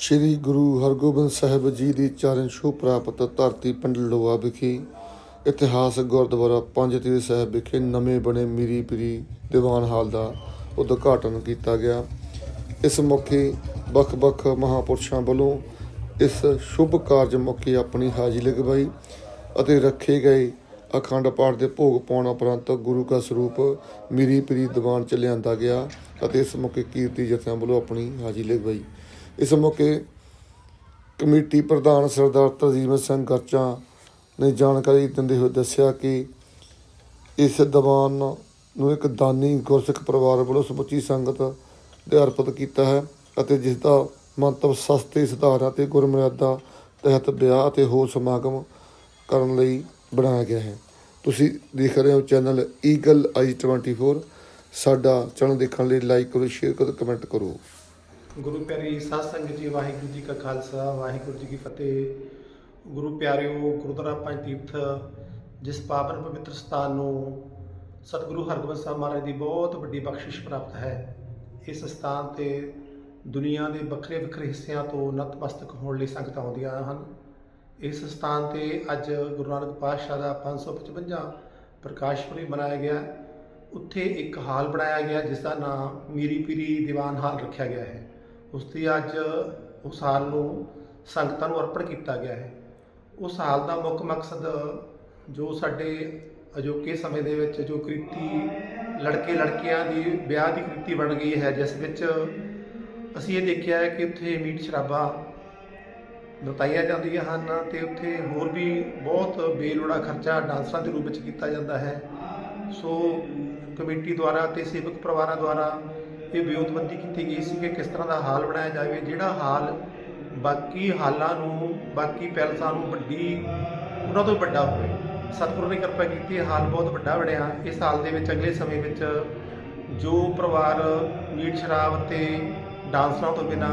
ਸ੍ਰੀ ਗੁਰੂ ਹਰਗੋਬਿੰਦ ਸਾਹਿਬ ਜੀ ਦੀ ਚਰਨ ਛੋਹ ਪ੍ਰਾਪਤ ਧਰਤੀ ਪਿੰਡ ਲੋਆ ਵਿਖੇ ਇਤਿਹਾਸਕ ਗੁਰਦੁਆਰਾ ਪੰਜ ਤੀਰ ਸਾਹਿਬ ਵਿਖੇ ਨਵੇਂ ਬਣੇ ਮੀਰੀ ਪੀਰੀ ਦੀਵਾਨ ਹਾਲ ਦਾ ਉਦਘਾਟਨ ਕੀਤਾ ਗਿਆ। ਇਸ ਮੌਕੇ ਵੱਖ-ਵੱਖ ਮਹਾਪੁਰਸ਼ਾਂ ਵੱਲੋਂ ਇਸ ਸ਼ੁਭ ਕਾਰਜ ਮੌਕੇ ਆਪਣੀ ਹਾਜ਼ਰੀ ਲਗਵਾਈ ਅਤੇ ਰੱਖੇ ਗਏ ਅਖੰਡ ਪਾਠ ਦੇ ਭੋਗ ਪਾਉਣ ਉਪਰੰਤ ਗੁਰੂ ਕਾ ਸਰੂਪ ਮੀਰੀ ਪੀਰੀ ਦੀਵਾਨ ਚ ਲਿਆਂਦਾ ਗਿਆ ਅਤੇ ਇਸ ਮੌਕੇ ਕੀਰਤੀ ਜਥਿਆਂ ਵੱਲੋਂ ਆਪਣੀ ਹਾਜ਼ਰੀ ਲਗਵਾਈ। ਇਸ ਮੌਕੇ ਕਮੇਟੀ ਪ੍ਰਧਾਨ ਸਰਦਾਰ ਤਰਜੀਵ ਸਿੰਘ ਗਰਚਾ ਨੇ ਜਾਣਕਾਰੀ ਦਿੰਦੇ ਹੋਏ ਦੱਸਿਆ ਕਿ ਇਸ ਦੀਵਾਨ ਨੂੰ ਇੱਕ ਦਾਨੀ ਗੁਰਸਿੱਖ ਪਰਿਵਾਰ ਵੱਲੋਂ ਸਮੁੱਚੀ ਸੰਗਤ ਦੇ ਅਰਪਿਤ ਕੀਤਾ ਹੈ ਅਤੇ ਜਿਸ ਦਾ ਮੰਤਵ ਸਸਤੇ ਸੁਧਾਰਾਂ ਅਤੇ ਗੁਰਮਰਿਆਦਾ ਤਹਿਤ ਵਿਆਹ ਅਤੇ ਹੋਰ ਸਮਾਗਮ ਕਰਨ ਲਈ ਬਣਾਇਆ ਗਿਆ ਹੈ। ਤੁਸੀਂ ਦੇਖ ਰਹੇ ਹੋ ਚੈਨਲ ਈਗਲ ਆਈ 24 ਸਾਡਾ ਚੈਨਲ ਦੇਖਣ ਲਈ ਲਾਈਕ ਕਰੋ, ਸ਼ੇਅਰ ਕਰੋ, ਕਮੈਂਟ ਕਰੋ। ਗੁਰੂ ਪਿਆਰੀ ਸਾਧ ਸੰਗਤ ਜੀ, ਵਾਹਿਗੁਰੂ ਜੀ ਕਾ ਖਾਲਸਾ, ਵਾਹਿਗੁਰੂ ਜੀ ਕੀ ਫਤਿਹ। ਗੁਰੂ ਪਿਆਰਿਓ, ਗੁਰਦੁਆਰਾ ਪੰਜ ਤੀਰਥ, ਜਿਸ ਪਾਵਨ ਪਵਿੱਤਰ ਸਥਾਨ ਨੂੰ ਸਤਿਗੁਰੂ ਹਰਗੋਬਿੰਦ ਸਾਹਿਬ ਮਹਾਰਾਜ ਦੀ ਬਹੁਤ ਵੱਡੀ ਬਖਸ਼ਿਸ਼ ਪ੍ਰਾਪਤ ਹੈ, ਇਸ ਸਥਾਨ ਤੇ ਦੁਨੀਆ ਦੇ ਵੱਖਰੇ ਵੱਖਰੇ ਹਿੱਸਿਆਂ ਤੋਂ ਨਤਮਸਤਕ ਹੋਣ ਲਈ ਸੰਗਤਾਂ ਆਉਂਦੀਆਂ ਹਨ। ਇਸ ਸਥਾਨ ਤੇ ਅੱਜ ਗੁਰੂ ਨਾਨਕ ਪਾਤਸ਼ਾਹ ਦਾ 555 ਪ੍ਰਕਾਸ਼ ਪੁਰਬ ਮਨਾਇਆ ਗਿਆ। ਉੱਥੇ ਇੱਕ ਹਾਲ ਬਣਾਇਆ ਗਿਆ, ਜਿਸ ਦਾ ਨਾਮ ਮੀਰੀ ਪੀਰੀ ਦੀਵਾਨ ਹਾਲ ਰੱਖਿਆ ਗਿਆ ਹੈ। ਉਸ ਦੀ ਅੱਜ ਉਸ ਹਾਲ ਨੂੰ ਸੰਗਤਾਂ ਨੂੰ ਅਰਪਣ ਕੀਤਾ ਗਿਆ ਹੈ। ਉਸ ਹਾਲ ਦਾ ਮੁੱਖ ਮਕਸਦ ਜੋ ਸਾਡੇ ਅਜੋਕੇ ਸਮੇਂ ਦੇ ਵਿੱਚ ਜੋ ਕ੍ਰਿਤੀ ਲੜਕੇ ਲੜਕੀਆਂ ਦੀ ਵਿਆਹ ਦੀ ਕ੍ਰਿਤੀ ਬਣ ਗਈ ਹੈ, ਜਿਸ ਵਿੱਚ ਅਸੀਂ ਇਹ ਦੇਖਿਆ ਹੈ ਕਿ ਉੱਥੇ ਮੀਟ ਸ਼ਰਾਬਾਂ ਵਰਤਾਈਆਂ ਜਾਂਦੀਆਂ ਹਨ ਤੇ ਉੱਥੇ ਹੋਰ ਵੀ ਬਹੁਤ ਬੇਲੋੜਾ ਖਰਚਾ ਡਾਂਸਰਾਂ ਦੇ ਰੂਪ ਵਿੱਚ ਕੀਤਾ ਜਾਂਦਾ ਹੈ। ਸੋ ਕਮੇਟੀ ਦੁਆਰਾ ਤੇ ਸੇਵਕ ਪਰਿਵਾਰਾਂ ਦੁਆਰਾ ਇਹ ਵਿਉਂਤਬੰਦੀ ਕੀਤੀ ਗਈ ਸੀ, ਕਿ ਕਿਸ ਤਰ੍ਹਾਂ ਦਾ ਹਾਲ ਬਣਾਇਆ ਜਾਵੇ, ਜਿਹੜਾ ਹਾਲ ਬਾਕੀ ਹਾਲਾਂ ਨੂੰ, ਬਾਕੀ ਪੈਲਸਾਂ ਨੂੰ ਵੱਡੀ, ਉਹਨਾਂ ਤੋਂ ਵੱਡਾ ਹੋਵੇ। ਸਤਿਗੁਰੂ ਨੇ ਕਿਰਪਾ ਕੀਤੀ ਹਾਲ ਬਹੁਤ ਵੱਡਾ ਬਣਿਆ। ਇਸ ਹਾਲ ਦੇ ਵਿੱਚ ਅਗਲੇ ਸਮੇਂ ਵਿੱਚ ਜੋ ਪਰਿਵਾਰ ਮੀਟ ਸ਼ਰਾਬ ਤੇ ਡਾਂਸਰਾਂ ਤੋਂ ਬਿਨਾ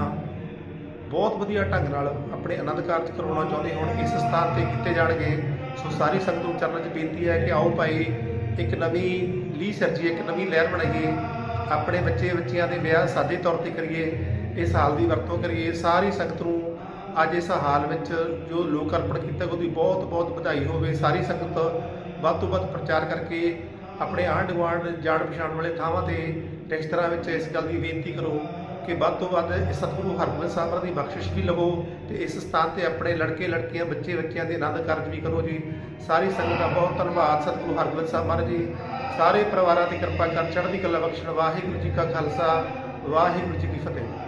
ਬਹੁਤ ਵਧੀਆ ਢੰਗ ਨਾਲ ਆਪਣੇ ਆਨੰਦ ਕਾਰਜ ਕਰਵਾਉਣਾ ਚਾਹੁੰਦੇ ਹੋਣ, ਇਸ ਸਥਾਨ ਤੇ ਕੀਤੇ ਜਾਣਗੇ, ਸੋ ਸਾਰੀ ਸੰਗਤ ਨੂੰ ਚਰਨਾਂ 'ਚ ਬੇਨਤੀ ਹੈ ਕਿ ਆਓ ਭਾਈ, ਇੱਕ ਨਵੀਂ ਲੀ ਸਰਜੀਏ, ਇੱਕ ਨਵੀਂ ਲਹਿਰ ਬਣਾਈਏ। ਆਪਣੇ ਬੱਚੇ ਬੱਚਿਆਂ ਦੇ ਵਿਆਹ ਸਾਦੇ ਤੌਰ ਤੇ ਕਰੀਏ, ਇਸ ਹਾਲ ਦੀ ਵਰਤੋਂ ਕਰੀਏ, ਸਾਰੀ ਸੰਗਤ ਨੂੰ ਅੱਜ ਇਸ ਹਾਲ ਵਿੱਚ ਜੋ ਲੋਕ ਅਰਪਣ ਕੀਤਾ ਉਹਦੀ ਬਹੁਤ ਬਹੁਤ ਵਧਾਈ ਹੋਵੇ, ਸਾਰੀ ਸੰਗਤ ਵੱਧ ਤੋਂ ਵੱਧ ਪ੍ਰਚਾਰ ਕਰਕੇ ਆਪਣੇ ਆਂਢ ਗੁਆਂਢ ਜਾਣ ਪਛਾਣ ਵਾਲੇ ਥਾਵਾਂ ਤੇ ਰਿਸ਼ਤੇਦਾਰਾਂ ਵਿੱਚ ਇਸ ਗੱਲ ਦੀ ਬੇਨਤੀ ਕਰੋ ਕਿ ਵੱਧ ਤੋਂ ਵੱਧ ਸਤਿਗੁਰੂ ਹਰਗੋਬਿੰਦ ਸਾਹਿਬ ਦੀ ਬਖਸ਼ਿਸ਼ ਵੀ ਲਵੋ ਤੇ ਇਸ ਸਥਾਨ ਤੇ ਆਪਣੇ ਲੜਕੇ, ਲੜਕੀਆਂ, ਬੱਚੇ, ਬੱਚਿਆਂ ਦੇ ਆਨੰਦ ਕਾਰਜ ਵੀ ਕਰੋ ਜੀ। ਸਾਰੀ ਸੰਗਤ ਦਾ ਬਹੁਤ ਧੰਨਵਾਦ ਸਤਿਗੁਰੂ ਹਰਗੋਬਿੰਦ ਸਾਹਿਬ ਮਹਾਰਾਜ ਜੀ। ਸਾਰੇ ਪਰਿਵਾਰਾਂ ਦੀ ਕਿਰਪਾ ਕਰ ਚੜ੍ਹਦੀ ਕਲਾ ਬਖਸ਼ਣ। ਵਾਹਿਗੁਰੂ ਜੀ ਕਾ ਖਾਲਸਾ, ਵਾਹਿਗੁਰੂ ਜੀ ਕੀ ਫਤਿਹ।